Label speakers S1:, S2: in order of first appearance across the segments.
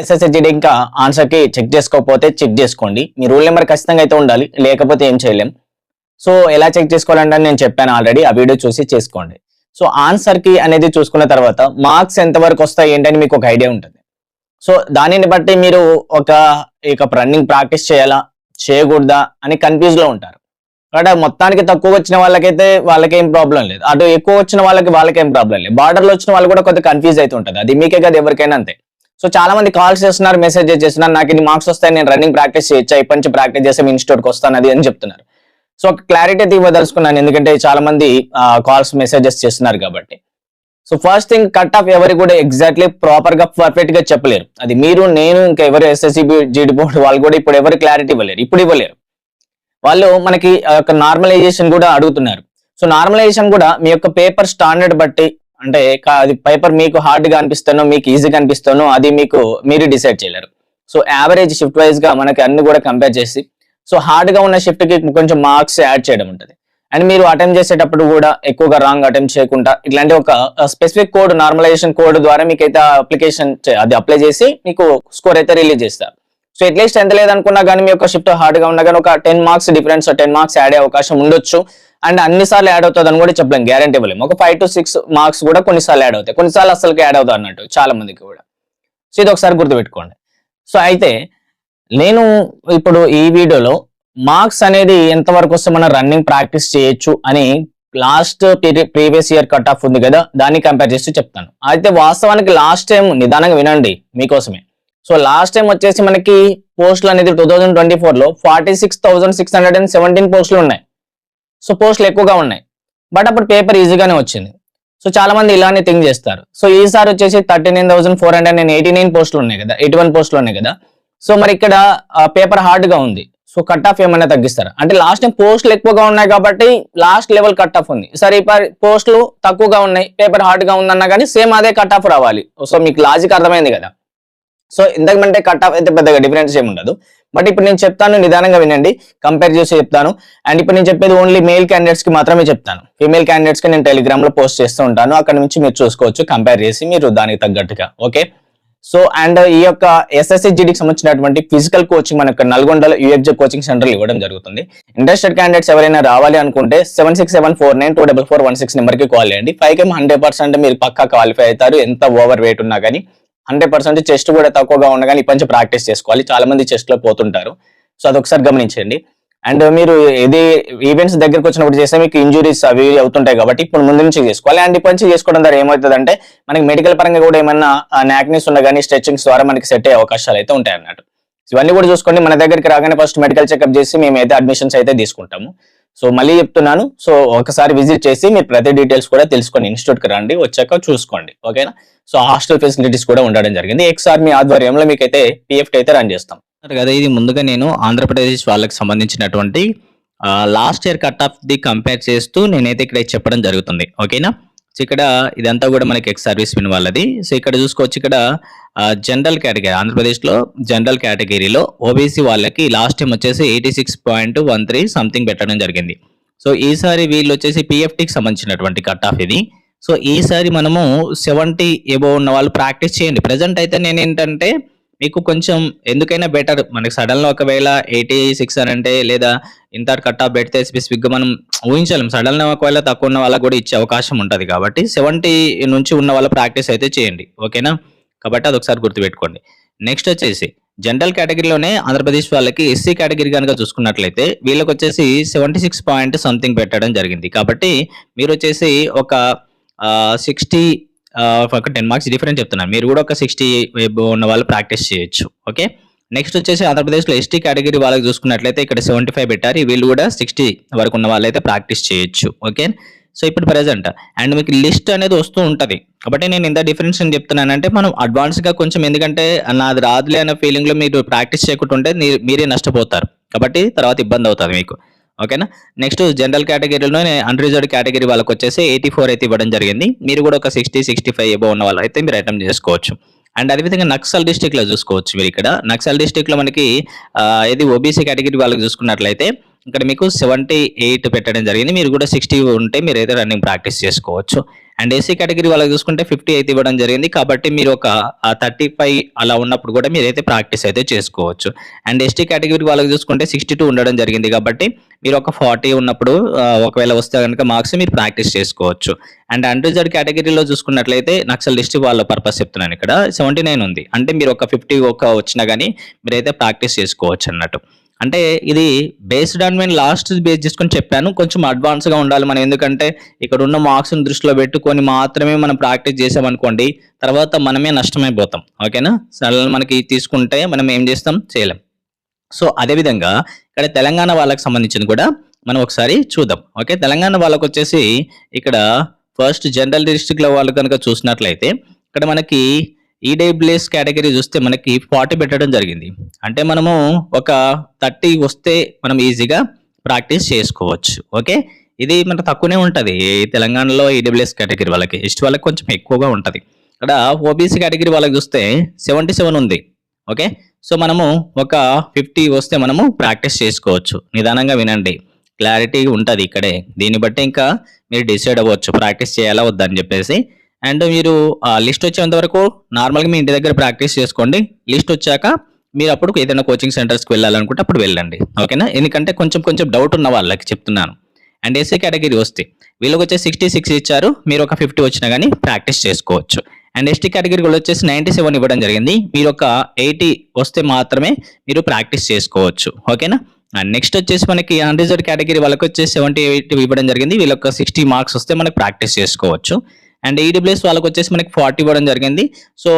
S1: ఎస్ఎస్హెచ్డి ఇంకా ఆన్సర్కి చెక్ చేసుకోకపోతే చెక్ చేసుకోండి. మీ రూల్ నెంబర్ ఖచ్చితంగా అయితే ఉండాలి లేకపోతే ఏం చేయలేం. సో ఎలా చెక్ చేసుకోవాలంటే నేను చెప్పాను ఆల్రెడీ ఆ వీడియో చూసి చేసుకోండి. సో ఆన్సర్కి అనేది చూసుకున్న తర్వాత మార్క్స్ ఎంతవరకు వస్తాయి ఏంటని మీకు ఒక ఐడియా ఉంటుంది. సో దానిని బట్టి మీరు ఒక ఇక రన్నింగ్ ప్రాక్టీస్ చేయాలా చేయకూడదా అని కన్ఫ్యూజ్లో ఉంటారు. కాబట్టి మొత్తానికి తక్కువ వచ్చిన వాళ్ళకైతే వాళ్ళకేం ప్రాబ్లం లేదు. అటు ఎక్కువ వచ్చిన వాళ్ళకి వాళ్ళకేం ప్రాబ్లం లేదు. బార్డర్లో వచ్చిన వాళ్ళు కూడా కొద్దిగా కన్ఫ్యూజ్ అయితే ఉంటుంది. అది మీకే కదా ఎవరికైనా అంతే. సో చాలా మంది కాల్స్ చేస్తున్నారు మెసేజ్ చేస్తున్నారు నాకు ఇది మార్క్స్ వస్తాయి నేను రన్నింగ్ ప్రాక్టీస్ చేయొచ్చా? ఇప్పటి నుంచి ప్రాక్టీస్ చేస్తే ఇన్స్టిట్యూట్కి వస్తాను అది అని చెప్తున్నారు. సో ఒక క్లారిటీ అయితే ఇవ్వదలుచుకున్నాను ఎందుకంటే చాలా మంది కాల్స్ మెసేజెస్ చేస్తున్నారు కాబట్టి. So first thing cut off ఎవరు కూడా ఎగ్జాక్ట్లీ ప్రాపర్గా పర్ఫెక్ట్గా చెప్పలేరు. అది మీరు నేను ఇంకా ఎవరు ఎస్ఎస్సి జీడి బోర్డు వాళ్ళు కూడా ఇప్పుడు ఎవరు క్లారిటీ ఇవ్వలేరు ఇప్పుడు ఇవ్వలేరు. వాళ్ళు మనకి ఒక నార్మలైజేషన్ కూడా అడుగుతున్నారు. సో నార్మలైజేషన్ కూడా మీ యొక్క పేపర్ స్టాండర్డ్ బట్టి అంటే అది పేపర్ మీకు హార్డ్గా అనిపిస్తానో మీకు ఈజీగా అనిపిస్తానో అది మీకు మీరు డిసైడ్ చేయలేరు. సో యావరేజ్ షిఫ్ట్ వైజ్గా మనకి అన్ని కూడా కంపేర్ చేసి సో హార్డ్గా ఉన్న షిఫ్ట్కి కొంచెం మార్క్స్ యాడ్ చేయడం ఉంటుంది. అండ్ మీరు అటెంప్ట్ చేసేటప్పుడు కూడా ఎక్కువగా రాంగ్ అటెంప్ట్ చేయకుండా ఇట్లాంటి ఒక స్పెసిఫిక్ కోడ్ నార్మలైజేషన్ కోడ్ ద్వారా మీకు అయితే అప్లికేషన్ అది అప్లై చేసి మీకు స్కోర్ అయితే రిలీజ్ చేస్తారు. సో అట్లీస్ట్ ఎంత లేదనుకున్నా కానీ మీ యొక్క షిఫ్ట్ హార్డ్గా ఉన్నా కానీ ఒక ten marks difference ten marks add అయ్యే అవకాశం ఉండొచ్చు. అండ్ అన్ని సార్లు యాడ్ అవుతుంది అని కూడా చెప్పలేం గ్యారంటీ ఇవ్వలేము ఒక ఫైవ్ టు సిక్స్ మార్క్స్ కూడా కొన్నిసార్లు యాడ్ అవుతాయి. కొన్నిసార్లు అసలు యాడ్ అవుతాయి అన్నట్టు చాలా మందికి కూడా. సో ఇది ఒకసారి గుర్తుపెట్టుకోండి. సో అయితే నేను ఇప్పుడు ఈ వీడియోలో మార్క్స్ అనేది ఎంతవరకు వస్తే మనం రన్నింగ్ ప్రాక్టీస్ చేయొచ్చు అని last previous year cut off ఉంది కదా దాన్ని కంపేర్ చేస్తూ చెప్తాను. అయితే వాస్తవానికి లాస్ట్ టైం నిదానంగా వినండి మీకోసమే. సో లాస్ట్ టైం వచ్చేసి మనకి పోస్టులు అనేది టూ థౌజండ్ ట్వంటీ ఫోర్లో forty six thousand six hundred and seventeen పోస్టులు ఉన్నాయి. సో పోస్టులు ఎక్కువగా ఉన్నాయి. బట్ అప్పుడు పేపర్ ఈజీగానే వచ్చింది. సో చాలా మంది ఇలానే థింక్ చేస్తారు. సో ఈసారి వచ్చేసి thirty nine thousand four hundred and eighty nine పోస్టులు ఉన్నాయి కదా ఎయిటీ వన్ పోస్టులు ఉన్నాయి కదా. సో మరి ఇక్కడ పేపర్ హార్డ్గా ఉంది. సో కట్ ఆఫ్ ఏమైనా తగ్గిస్తారు? అంటే లాస్ట్ టైం పోస్టులు ఎక్కువగా ఉన్నాయి కాబట్టి లాస్ట్ లెవెల్ కట్ ఆఫ్ ఉంది. సరే ఇప్పుడు పోస్టులు తక్కువగా ఉన్నాయి పేపర్ హార్డ్గా ఉందన్నా కానీ సేమ్ అదే కట్ ఆఫ్ రావాలి. సో మీకు లాజిక్ అర్థమైంది కదా. సో ఇంతకుమంటే కట్ ఆఫ్ అయితే పెద్దగా డిఫరెన్స్ ఏమి ఉండదు. బట్ ఇప్పుడు నేను చెప్తాను నిదానంగా వినండి. కంపేర్ చేసి చెప్తాను. అండ్ ఇప్పుడు నేను చెప్పేది ఓన్లీ మేల్ క్యాండిడేట్స్కి మాత్రమే చెప్తాను. ఫీమేల్ క్యాండిడేట్స్కి నేను టెలిగ్రామ్లో పోస్ట్ చేస్తూ ఉంటాను. అక్కడ నుంచి మీరు చూసుకోవచ్చు. కంపేర్ చేసి మీరు దానికి తగ్గట్టుగా. ఓకే సో అండ్ ఈ యొక్క ఎస్ఎస్సిజిడికి సంబంధించినటువంటి ఫిజికల్ కోచింగ్ మనకు నల్గొండలో యూఎఫ్జే కోచింగ్ సెంటర్ ఇవ్వడం జరుగుతుంది. ఇంట్రెస్టెడ్ క్యాండిడేట్స్ ఎవరైనా రావాలి అనుకుంటే seven six seven four nine two double four one six నెంబర్కి కాల్ చేయండి. ఫైవ్ కేమ్ హండ్రెడ్ పర్సెంట్ మీరు పక్కా క్వాలిఫై అవుతారు. ఎంత ఓవర్ వెయిట్ ఉన్నా కానీ. హండ్రెడ్ పర్సెంట్ చెస్ట్ కూడా తక్కువగా ఉండగానే కానీ ఇప్పటి నుంచి ప్రాక్టీస్ చేసుకోవాలి. చాలా మంది చెస్ట్లో పోతుంటారు. సో అదొకసారి గమనించండి. అండ్ మీరు ఏది ఈవెంట్స్ దగ్గరకు వచ్చినప్పుడు చేస్తే మీకు ఇంజురీస్ అవి అవుతుంటాయి కాబట్టి ఇప్పుడు ముందు నుంచి చేసుకోవాలి. అండ్ ఇప్పటి నుంచి చేసుకోవడం ద్వారా ఏమవుతుందంటే మనకి మెడికల్ పరంగా కూడా ఏమైనా నాక్నెస్ ఉన్నా కానీ స్ట్రెచింగ్స్ ద్వారా మనకి సెట్ అయ్యే అవకాశాలు అయితే ఉంటాయి అన్నట్టు ఇవన్నీ కూడా చూసుకోండి. మన దగ్గరికి రాగానే ఫస్ట్ మెడికల్ చెకప్ చేసి మేము అయితే అడ్మిషన్స్ అయితే తీసుకుంటాము. సో మళ్ళీ చెప్తున్నాను. సో ఒకసారి విజిట్ చేసి మీరు ప్రతి డీటెయిల్స్ కూడా తెలుసుకోండి ఇన్స్టిట్యూట్కి రండి. వచ్చాక చూసుకోండి. ఓకేనా సో హాస్టల్ ఫెసిలిటీస్ కూడా ఉండడం జరిగింది. ఎక్సార్ మీ ఆధ్వర్యంలో మీకైతే పిఎఫ్ అయితే రన్ చేస్తాం.
S2: అన్నారు కదా ఇది ముందుగా నేను ఆంధ్రప్రదేశ్ వాళ్ళకి సంబంధించినటువంటి లాస్ట్ ఇయర్ కట్ ఆఫ్ ది కంపేర్ చేస్తూ నేనైతే ఇక్కడ చెప్పడం జరుగుతుంది. ఓకేనా సో ఇక్కడ ఇదంతా కూడా మనకి ఎక్స్ సర్వీస్ మెన్ వాళ్ళది. సో ఇక్కడ చూసుకోవచ్చు ఇక్కడ జనరల్ కేటగిరీ ఆంధ్రప్రదేశ్లో జనరల్ కేటగిరీలో ఓబీసీ వాళ్ళకి లాస్ట్ టైం వచ్చేసి eighty six point one three something పెట్టడం జరిగింది. సో ఈసారి వీళ్ళు వచ్చేసి పిఎఫ్టీకి సంబంధించినటువంటి కట్ ఆఫ్ ఇది. సో ఈసారి మనము సెవెంటీ ఎబో ఉన్న వాళ్ళు ప్రాక్టీస్ చేయండి. ప్రజెంట్ అయితే నేను ఏంటంటే మీకు కొంచెం ఎందుకైనా బెటర్ మనకి సడన్లో ఒకవేళ ఎయిటీ సిక్స్ అని అంటే లేదా ఇంత కట్ ఆఫ్ పెడితే స్పెసిఫిక్గా మనం ఊహించలేం. సడన్లో ఒకవేళ తక్కువ ఉన్న వాళ్ళకి కూడా ఇచ్చే అవకాశం ఉంటుంది కాబట్టి సెవెంటీ నుంచి ఉన్న వాళ్ళ ప్రాక్టీస్ అయితే చేయండి. ఓకేనా కాబట్టి అది ఒకసారి గుర్తుపెట్టుకోండి. నెక్స్ట్ వచ్చేసి జనరల్ కేటగిరీలోనే ఆంధ్రప్రదేశ్ వాళ్ళకి ఎస్సీ కేటగిరీ కనుక చూసుకున్నట్లయితే వీళ్ళకి వచ్చేసి సెవెంటీ సిక్స్ పాయింట్ సంథింగ్ పెట్టడం జరిగింది. కాబట్టి మీరు వచ్చేసి ఒక సిక్స్టీ ఒక టెన్ మార్క్స్ డిఫరెంట్ చెప్తున్నాను. మీరు కూడా ఒక సిక్స్టీ ఉన్న వాళ్ళు ప్రాక్టీస్ చేయొచ్చు. ఓకే నెక్స్ట్ వచ్చేసి ఆంధ్రప్రదేశ్లో ఎస్టీ కేటగిరీ వాళ్ళకి చూసుకున్నట్లయితే ఇక్కడ సెవెంటీ ఫైవ్ పెట్టారు వీళ్ళు కూడా సిక్స్టీ వరకు ఉన్న వాళ్ళైతే ప్రాక్టీస్ చేయొచ్చు. ఓకే సో ఇప్పుడు ప్రజెంట్ అండ్ మీకు లిస్ట్ అనేది వస్తూ ఉంటుంది. కాబట్టి నేను ఇంత డిఫరెన్స్ అని చెప్తున్నానంటే మనం అడ్వాన్స్గా కొంచెం ఎందుకంటే నాది రాదులే అనే ఫీలింగ్లో మీరు ప్రాక్టీస్ చేయకుంటుంటే మీరే నష్టపోతారు. కాబట్టి తర్వాత ఇబ్బంది అవుతుంది మీకు. ఓకేనా? నెక్స్ట్ జనరల్ కేటగిరీలో అన్రిజర్వ్డ్ కేటగిరీ వాళ్ళకి వచ్చేసి ఎయిటీ ఫోర్ అయితే ఇవ్వడం జరిగింది. మీరు కూడా ఒక సిక్స్టీ సిక్స్టీ ఫైవ్ ఎబో ఉన్న వాళ్ళు అయితే మీరు అటెంప్ట్ చేసుకోవచ్చు. అండ్ అదేవిధంగా నక్సల్ డిస్టిక్లో చూసుకోవచ్చు మీరు ఇక్కడ. నక్సల్ డిస్టిక్లో మనకి ఏది ఇది ఓబీసీ కేటగిరీ వాళ్ళకి చూసుకున్నట్లయితే ఇక్కడ మీకు సెవెంటీ ఎయిట్ పెట్టడం జరిగింది. మీరు కూడా సిక్స్టీ ఉంటే మీరు అయితే రన్నింగ్ ప్రాక్టీస్ చేసుకోవచ్చు. అండ్ ఎస్సీ కేటగిరీ వాళ్ళకి చూసుకుంటే ఫిఫ్టీ అయితే ఇవ్వడం జరిగింది. కాబట్టి మీరు ఒక థర్టీ ఫైవ్ అలా ఉన్నప్పుడు కూడా మీరు అయితే ప్రాక్టీస్ అయితే చేసుకోవచ్చు. అండ్ ఎస్టీ కేటగిరీ వాళ్ళకి చూసుకుంటే సిక్స్టీ టూ ఉండడం జరిగింది కాబట్టి మీరు ఒక ఫార్టీ ఉన్నప్పుడు ఒకవేళ వస్తే కనుక మార్క్స్ మీరు ప్రాక్టీస్ చేసుకోవచ్చు. అండ్ అన్రిజర్వ్ కేటగిరీలో చూసుకున్నట్లయితే నక్సల్ డిస్ట్రిక్ట్ వాళ్ళ పర్పస్ చెప్తున్నాను ఇక్కడ. సెవెంటీ నైన్ ఉంది. అంటే మీరు ఒక ఫిఫ్టీ ఒక వచ్చినా కానీ మీరైతే ప్రాక్టీస్ చేసుకోవచ్చు అన్నట్టు. అంటే ఇది బేస్డ్ ఆన్ నేను లాస్ట్ బేస్ చేసుకొని చెప్పాను. కొంచెం అడ్వాన్స్గా ఉండాలి మనం. ఎందుకంటే ఇక్కడ ఉన్న మార్క్స్ని దృష్టిలో పెట్టుకొని మాత్రమే మనం ప్రాక్టీస్ చేసామనుకోండి తర్వాత మనమే నష్టమైపోతాం. ఓకేనా సడన్ మనకి తీసుకుంటే మనం ఏం చేస్తాం? చేయలేం. సో అదేవిధంగా ఇక్కడ తెలంగాణ వాళ్ళకి సంబంధించిన కూడా మనం ఒకసారి చూద్దాం. ఓకే తెలంగాణ వాళ్ళకు వచ్చేసి ఇక్కడ ఫస్ట్ జనరల్ డిస్ట్రిక్ట్లో వాళ్ళు కనుక చూసినట్లయితే ఇక్కడ మనకి ఈడబ్ల్యూఎస్ కేటగిరీ చూస్తే మనకి ఫార్టీ పెట్టడం జరిగింది. అంటే మనము ఒక థర్టీ వస్తే మనం ఈజీగా ప్రాక్టీస్ చేసుకోవచ్చు. ఓకే ఇది మనకు తక్కువనే ఉంటుంది. తెలంగాణలో ఈడబ్ల్యూఎస్ కేటగిరీ వాళ్ళకి ఎస్ట్ వాళ్ళకి కొంచెం ఎక్కువగా ఉంటుంది. ఇక్కడ ఓబీసీ కేటగిరీ వాళ్ళకి చూస్తే సెవెంటీ సెవెన్ ఉంది. ఓకే సో మనము ఒక ఫిఫ్టీ వస్తే మనము ప్రాక్టీస్ చేసుకోవచ్చు. నిదానంగా వినండి. క్లారిటీ ఉంటుంది ఇక్కడే. దీన్ని బట్టి ఇంకా మీరు డిసైడ్ అవ్వచ్చు. ప్రాక్టీస్ చేయాలా వద్దని చెప్పేసి. అండ్ మీరు లిస్ట్ వచ్చేంత వరకు నార్మల్గా మీ ఇంటి దగ్గర ప్రాక్టీస్ చేసుకోండి. లిస్ట్ వచ్చాక మీరు అప్పుడు ఏదైనా కోచింగ్ సెంటర్స్కి వెళ్ళాలనుకుంటే అప్పుడు వెళ్ళండి. ఓకేనా? ఎందుకంటే కొంచెం కొంచెం డౌట్ ఉన్న వాళ్ళకి చెప్తున్నాను. అండ్ ఎస్సీ కేటగిరీ వస్తే వీళ్ళకి వచ్చే సిక్స్టీ సిక్స్ ఇచ్చారు. మీరు ఒక ఫిఫ్టీ వచ్చినా కానీ ప్రాక్టీస్ చేసుకోవచ్చు. అండ్ ఎస్టీ కేటగిరీ కూడా వచ్చేసి నైంటీ సెవెన్ ఇవ్వడం జరిగింది. మీరు ఒక ఎయిటీ వస్తే మాత్రమే మీరు ప్రాక్టీస్ చేసుకోవచ్చు. ఓకేనా? అండ్ నెక్స్ట్ వచ్చేసి మనకి అన్రిజర్వ్ కేటగిరీ వాళ్ళకి వచ్చేసి సెవెంటీ ఎయిట్ ఇవ్వడం జరిగింది. వీళ్ళకి సిక్స్టీ మార్క్స్ వస్తే మనకి ప్రాక్టీస్ చేసుకోవచ్చు. అండ్ ఈడబ్ల్యూఎస్ వాళ్ళకి వచ్చేసి మనకి ఫార్టీ ఇవ్వడం జరిగింది. సో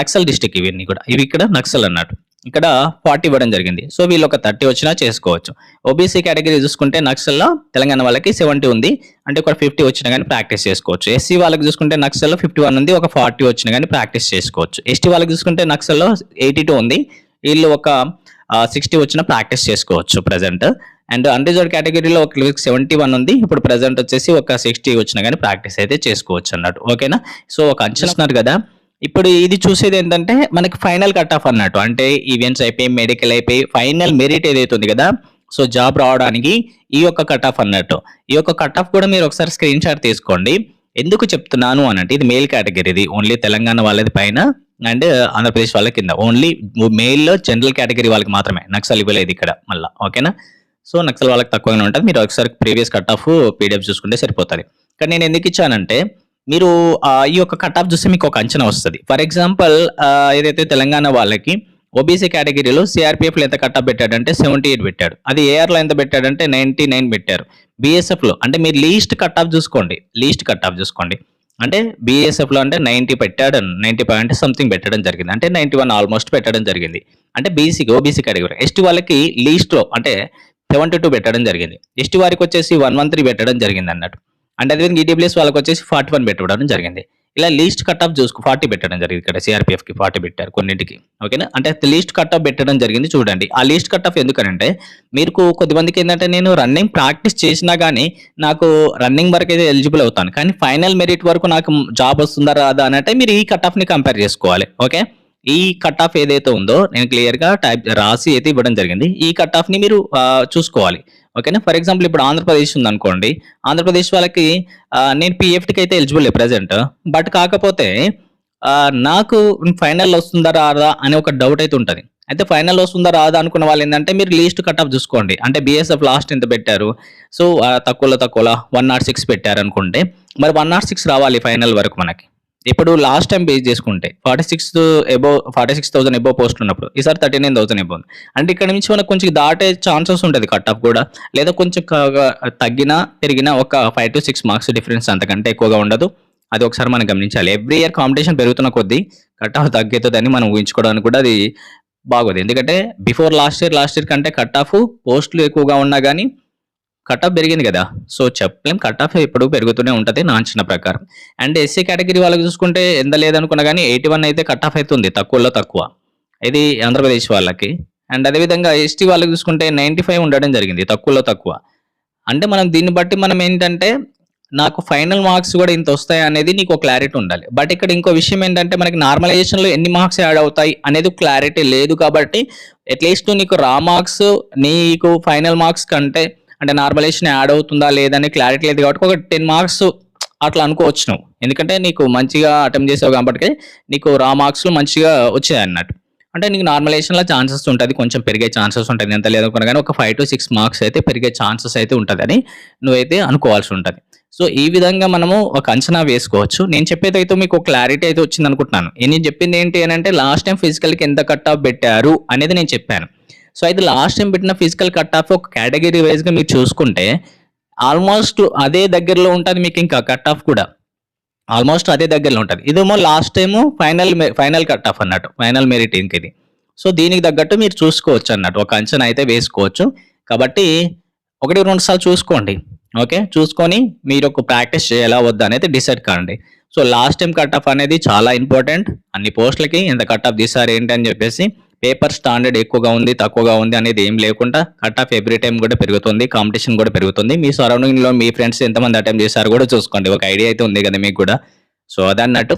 S2: నక్సల్ డిస్టిక్ ఇవన్నీ కూడా. ఇవి ఇక్కడ నక్సల్ అన్నట్టు. ఇక్కడ ఫార్టీ ఇవ్వడం జరిగింది. సో వీళ్ళు ఒక థర్టీ వచ్చినా చేసుకోవచ్చు. ఓబీసీ కేటగిరీ చూసుకుంటే నక్సల్లో తెలంగాణ వాళ్ళకి సెవెంటీ ఉంది. అంటే ఒక ఫిఫ్టీ వచ్చినా కానీ ప్రాక్టీస్ చేసుకోవచ్చు. ఎస్సీ వాళ్ళకి చూసుకుంటే నక్సల్లో ఫిఫ్టీ వన్ ఉంది. ఒక ఫార్టీ వచ్చినా కానీ ప్రాక్టీస్ చేసుకోవచ్చు. ఎస్టీ వాళ్ళకి చూసుకుంటే నక్సల్లో ఎయిటీ టూ ఉంది. వీళ్ళు ఒక సిక్స్టీ వచ్చిన ప్రాక్టీస్ చేసుకోవచ్చు ప్రజెంట్ అండ్ అన్రిజర్వ్ కేటగిరీలో ఒక సెవెంటీ వన్ ఉంది. ఇప్పుడు ప్రజెంట్ వచ్చేసి ఒక సిక్స్టీ వచ్చినా కానీ ప్రాక్టీస్ అయితే చేసుకోవచ్చు అన్నట్టు. ఓకేనా సో ఒక అంచనారు కదా. ఇప్పుడు ఇది చూసేది ఏంటంటే మనకి ఫైనల్ కట్ ఆఫ్ అన్నట్టు. అంటే ఈవెంట్స్ అయిపోయి మెడికల్ అయిపోయి ఫైనల్ మెరిట్ ఏదైతే ఉంది కదా. సో జాబ్ రావడానికి ఈ యొక్క కట్ ఆఫ్ అన్నట్టు. ఈ యొక్క కట్ ఆఫ్ కూడా మీరు ఒకసారి స్క్రీన్ షాట్ తీసుకోండి. ఎందుకు చెప్తున్నాను అన్నట్టు. ఇది మేల్ కేటగిరీ ఇది. ఓన్లీ తెలంగాణ వాళ్ళది పైన అండ్ ఆంధ్రప్రదేశ్ వాళ్ళ కింద. ఓన్లీ మేల్ జనరల్ కేటగిరీ వాళ్ళకి మాత్రమే. నక్సల్ ఇవ్వలేదు ఇక్కడ మళ్ళీ. ఓకేనా సో నక్సల్ వాళ్ళకి తక్కువగానే ఉంటుంది. మీరు ఒకసారి ప్రీవియస్ కట్ ఆఫ్ పీడిఎఫ్ చూసుకుంటే సరిపోతుంది. కానీ నేను ఎందుకు ఇచ్చానంటే మీరు ఈ యొక్క కట్ ఆఫ్ చూస్తే మీకు ఒక అంచనా వస్తుంది. ఫర్ ఎగ్జాంపుల్ ఏదైతే తెలంగాణ వాళ్ళకి ఓబీసీ కేటగిరీలో సిఆర్పిఎఫ్లో ఎంత కట్ ఆఫ్ పెట్టాడంటే సెవెంటీ ఎయిట్ పెట్టాడు. అది ఏఆర్లో ఎంత పెట్టాడంటే నైన్టీ నైన్ పెట్టారు. బీఎస్ఎఫ్లో అంటే మీరు లీస్ట్ కట్ ఆఫ్ చూసుకోండి. లీస్ట్ కట్ ఆఫ్ చూసుకోండి. అంటే బీఎస్ఎఫ్లో అంటే నైంటీ పెట్టాడు నైంటీ పాయింట్ సంథింగ్ పెట్టడం జరిగింది. అంటే నైన్టీ వన్ ఆల్మోస్ట్ పెట్టడం జరిగింది. అంటే బీసీకి ఓబీసీ కేటగిరీ. ఎస్టీ వాళ్ళకి లీస్ట్లో అంటే సెవెంటీ టూ పెట్టడం జరిగింది. ఎస్టీ వారికి వచ్చేసి వన్ వన్ త్రీ పెట్టడం జరిగింది అన్నట్టు. అంటే అదేవిధంగా ఈడబ్ల్యూఎస్ వాళ్ళకి వచ్చేసి ఫార్టీ వన్ పెట్టడం జరిగింది. ఇలా లీస్ట్ కట్ ఆఫ్ చూసుకో ఫార్టీ పెట్టడం జరిగింది ఇక్కడ సిఆర్పిఎఫ్కి ఫార్టీ పెట్టారు కొన్నింటికి. ఓకేనా? అంటే లీస్ట్ కట్ ఆఫ్ పెట్టడం జరిగింది చూడండి. ఆ లీస్ట్ కట్ ఆఫ్ ఎందుకనంటే మీరు కొద్దిమందికి ఏంటంటే నేను రన్నింగ్ ప్రాక్టీస్ చేసినా కానీ నాకు రన్నింగ్ వరకు అయితే ఎలిజిబుల్ అవుతాను. కానీ ఫైనల్ మెరిట్ వరకు నాకు జాబ్ వస్తుందా రాదా అని అంటే మీరు ఈ కట్ కంపేర్ చేసుకోవాలి. ఓకే? ఈ కట్ ఆఫ్ ఏదైతే ఉందో నేను క్లియర్గా టైప్ రాసి అయితే ఇవ్వడం జరిగింది. ఈ కట్ ఆఫ్ని మీరు చూసుకోవాలి. ఓకేనా ఫర్ ఎగ్జాంపుల్ ఇప్పుడు ఆంధ్రప్రదేశ్ ఉంది అనుకోండి ఆంధ్రప్రదేశ్ వాళ్ళకి నేను పిఎఫ్టీకి అయితే ఎలిజిబుల్ ప్రెసెంట్ బట్ కాకపోతే నాకు ఫైనల్ వస్తుందా రాదా అనే ఒక డౌట్ అయితే ఉంటుంది. అయితే ఫైనల్ వస్తుందా రాదా అనుకున్న వాళ్ళు ఏంటంటే మీరు లీస్ట్ కట్ ఆఫ్ చూసుకోండి. అంటే బిఎస్ఎఫ్ లాస్ట్ ఎంత పెట్టారు? సో తక్కువలో తక్కువలో వన్ నాట్ సిక్స్ పెట్టారు అనుకుంటే మరి వన్ నాట్ సిక్స్ రావాలి ఫైనల్ వరకు మనకి. ఇప్పుడు లాస్ట్ టైం బేస్ చేసుకుంటే forty six above forty six thousand above post ఉన్నప్పుడు ఈసారి థర్టీ నైన్ థౌసండ్ ఎబో అంటే ఇక్కడ నుంచి మనకు కొంచెం దాటే ఛాన్సెస్ ఉంటుంది కట్ ఆఫ్ కూడా. లేదా కొంచెం తగ్గినా పెరిగినా ఒక five to six marks difference అంతకంటే ఎక్కువగా ఉండదు. అది ఒకసారి మనం గమనించాలి. ఎవ్రీ ఇయర్ కాంపిటీషన్ పెరుగుతున్న కొద్దీ కట్ ఆఫ్ తగ్గుతుందని మనం ఊహించుకోవడానికి కూడా అది బాగోదు. ఎందుకంటే before last year last year కంటే కట్ ఆఫ్ పోస్టులు ఎక్కువగా ఉన్నా కానీ కట్ ఆఫ్ పెరిగింది కదా. సో చెప్పలేం కట్ ఆఫ్ ఎప్పుడు పెరుగుతూనే ఉంటుంది నా అంచనా ప్రకారం. అండ్ ఎస్సీ కేటగిరీ వాళ్ళకి చూసుకుంటే ఎంత లేదనుకున్నా కానీ ఎయిటీ వన్ అయితే కట్ ఆఫ్ అవుతుంది తక్కువలో తక్కువ. ఇది ఆంధ్రప్రదేశ్ వాళ్ళకి. అండ్ అదేవిధంగా ఎస్టీ వాళ్ళకి చూసుకుంటే నైంటీ ఫైవ్ ఉండడం జరిగింది తక్కువలో తక్కువ. అంటే మనం దీన్ని బట్టి మనం ఏంటంటే నాకు ఫైనల్ మార్క్స్ కూడా ఇంత వస్తాయి అనేది నీకు క్లారిటీ ఉండాలి. బట్ ఇక్కడ ఇంకో విషయం ఏంటంటే మనకి నార్మలైజేషన్లో ఎన్ని మార్క్స్ యాడ్ అవుతాయి అనేది క్లారిటీ లేదు కాబట్టి అట్లీస్ట్ నీకు రా మార్క్స్ నీకు ఫైనల్ మార్క్స్ కంటే అంటే నార్మలైజేషన్ యాడ్ అవుతుందా లేదని క్లారిటీ లేదు కాబట్టి ఒక టెన్ మార్క్స్ అట్లా అనుకోవచ్చు నువ్వు. ఎందుకంటే నీకు మంచిగా అటెంప్ట్ చేసావు కాబట్టి నీకు రా మార్క్స్లో మంచిగా వచ్చాయి అన్నట్టు. అంటే నీకు నార్మలైజేషన్లో ఛాన్సెస్ ఉంటుంది కొంచెం పెరిగే ఛాన్సెస్ ఉంటుంది ఎంత లేదనుకున్నా కానీ ఒక ఫైవ్ టు సిక్స్ మార్క్స్ అయితే పెరిగే ఛాన్సెస్ అయితే ఉంటుందని నువ్వైతే అనుకోవాల్సి ఉంటుంది. సో ఈ విధంగా మనము ఒక అంచనా వేసుకోవచ్చు. నేను చెప్పేది అయితే మీకు క్లారిటీ అయితే వచ్చింది అనుకుంటున్నాను నేను చెప్పింది ఏంటి అని అంటే లాస్ట్ టైం ఫిజికల్కి ఎంత కట్ ఆఫ్ పెట్టారు అనేది నేను చెప్పాను. సో అయితే లాస్ట్ టైం పెట్టిన ఫిజికల్ కట్ ఆఫ్ ఒక కేటగిరీ వైజ్గా మీరు చూసుకుంటే ఆల్మోస్ట్ అదే దగ్గరలో ఉంటుంది మీకు ఇంకా కట్ ఆఫ్ కూడా. ఆల్మోస్ట్ అదే దగ్గరలో ఉంటుంది. ఇదేమో last time final final cut off అన్నట్టు ఫైనల్ మెరిట్ ఇంక ఇది. సో దీనికి తగ్గట్టు మీరు చూసుకోవచ్చు అన్నట్టు ఒక అంచనా అయితే వేసుకోవచ్చు. కాబట్టి ఒకటి రెండు సార్లు చూసుకోండి. ఓకే? చూసుకొని మీరు ఒక ప్రాక్టీస్ చేయాలా వద్దా అనేది డిసైడ్ కాండి. So last time cut off అనేది చాలా ఇంపార్టెంట్. అన్ని పోస్టులకి ఎంత కట్ ఆఫ్ తీసారు ఏంటి అని చెప్పేసి పేపర్ స్టాండర్డ్ ఎక్కువగా ఉంది తక్కువగా ఉంది అనేది ఏం లేకుండా కట్ ఆఫ్ ఎవ్రీ టైం కూడా పెరుగుతుంది కాంపిటీషన్ కూడా పెరుగుతుంది. మీ సరౌండింగ్లో మీ ఫ్రెండ్స్ ఎంతమంది అటెంప్ట్ చేశారు కూడా చూసుకోండి. ఒక ఐడియా అయితే ఉంది కదా మీకు కూడా. సో అదన్నట్టు.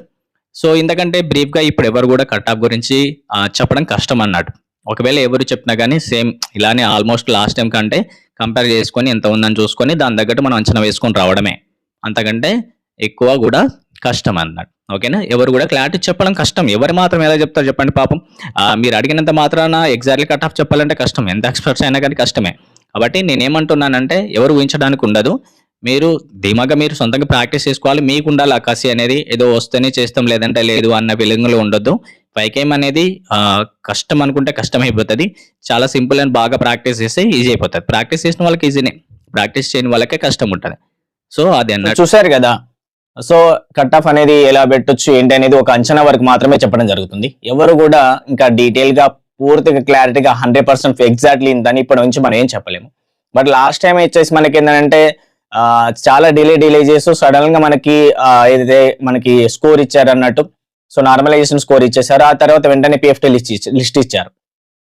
S2: సో ఇంతకంటే బ్రీఫ్గా ఇప్పుడు ఎవరు కూడా కట్ ఆఫ్ గురించి చెప్పడం కష్టం అన్నట్టు. ఒకవేళ ఎవరు చెప్పినా కానీ సేమ్ ఇలానే ఆల్మోస్ట్ లాస్ట్ టైం కంటే కంపేర్ చేసుకొని ఎంత ఉందని చూసుకొని దాని తగ్గట్టు మనం అంచనా వేసుకొని రావడమే. అంతకంటే ఎక్కువ కూడా కష్టం అన్నట్టు. ఓకేనా ఎవరు కూడా క్లారిటీ చెప్పడం కష్టం. ఎవరు మాత్రం ఎలా చెప్తారు చెప్పండి పాపం. మీరు అడిగినంత మాత్రాన ఎగ్జాక్ట్లీ కట్ ఆఫ్ చెప్పాలంటే కష్టం. ఎంత ఎక్స్పర్ట్స్ అయినా కానీ కష్టమే. కాబట్టి నేనేమంటున్నానంటే ఎవరు ఊహించడానికి ఉండదు. మీరు ధీమాగా మీరు సొంతంగా ప్రాక్టీస్ చేసుకోవాలి. మీకు ఉండాలి ఆ కసి అనేది. ఏదో వస్తేనే చేస్తాం లేదంటే లేదు అన్న ఫీలింగ్లో ఉండొద్దు. పైకేం అనేది కష్టం అనుకుంటే కష్టం అయిపోతుంది చాలా సింపుల్ అండ్ బాగా ప్రాక్టీస్ చేస్తే ఈజీ అయిపోతుంది. ప్రాక్టీస్ చేసిన వాళ్ళకి ఈజీనే. ప్రాక్టీస్ చేయని వాళ్ళకే కష్టం ఉంటుంది. సో అది అన్న
S1: చూసారు కదా? సో కట్ ఆఫ్ అనేది ఎలా పెట్టొచ్చు ఏంటి అనేది ఒక అంచనా వరకు మాత్రమే చెప్పడం జరుగుతుంది. ఎవరు కూడా ఇంకా డీటెయిల్గా పూర్తిగా క్లారిటీగా హండ్రెడ్ పర్సెంట్ ఎగ్జాక్ట్లీ ఇంతని ఇప్పటి నుంచి మనం ఏం చెప్పలేము. బట్ లాస్ట్ టైం వచ్చేసి మనకి ఏంటంటే చాలా డిలే డిలే చేస్తూ సడన్గా మనకి ఏదైతే మనకి స్కోర్ ఇచ్చారు అన్నట్టు సో నార్మలైజేషన్ స్కోర్ ఇచ్చేసారు ఆ తర్వాత వెంటనే పిఎఫ్టీ లిస్ట్ లిస్ట్ ఇచ్చారు.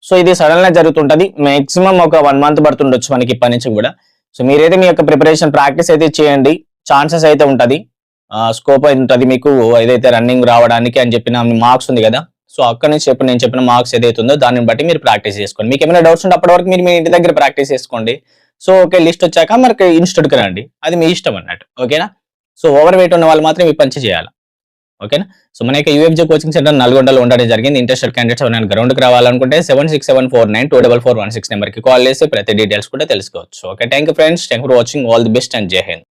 S1: సో ఇది సడన్గా జరుగుతుంటుంది జరుగుతుంటది. మాక్సిమం ఒక వన్ మంత్ పడుతుండొచ్చు మనకి ఇప్పటి నుంచి కూడా. సో మీరైతే మీ యొక్క ప్రిపరేషన్ ప్రాక్టీస్ అయితే చేయండి. ఛాన్సెస్ అయితే ఉంటుంది. స్కోప్ అయితే మీకు ఏదైతే రన్నింగ్ రావడానికి అని చెప్పిన మార్క్స్ ఉంది కదా. సో అక్కడ నుంచి చెప్పిన నేను చెప్పిన మార్క్స్ ఏదైతే ఉందో దాన్ని బట్టి మీరు ప్రాక్టీస్ చేసుకోండి. మీకు ఏమైనా డౌట్స్ ఉంటే అప్పటి వరకు మీరు మీ ఇంటి దగ్గర ప్రాక్టీస్ చేసుకోండి. సో ఓకే లిస్ట్ వచ్చాక మనకి ఇన్స్టిట్యూట్కి రండి. అది మీ ఇష్టం అన్నట్టు. ఓకేనా? సో ఓవర్ వెయిట్ ఉన్న వాళ్ళు మాత్రం ఈ పంచి చేయాలి. ఓకేనా? సో మన యొక్క యూఎఫ్జే కోచింగ్ సెంటర్ నల్గొండలో ఉండడం జరిగింది. ఇంట్రెస్టెడ్ క్యాండిడేట్స్ ఎవరైనా గ్రౌండ్కి రావాలనుకుంటే seven six seven four nine two double four one six నెంబర్కి కాల్ చేసి ప్రతి డీటెయిల్స్ కూడా తెలుసుకోవచ్చు. Okay thank you friends thank for watching all the best and జై హింద్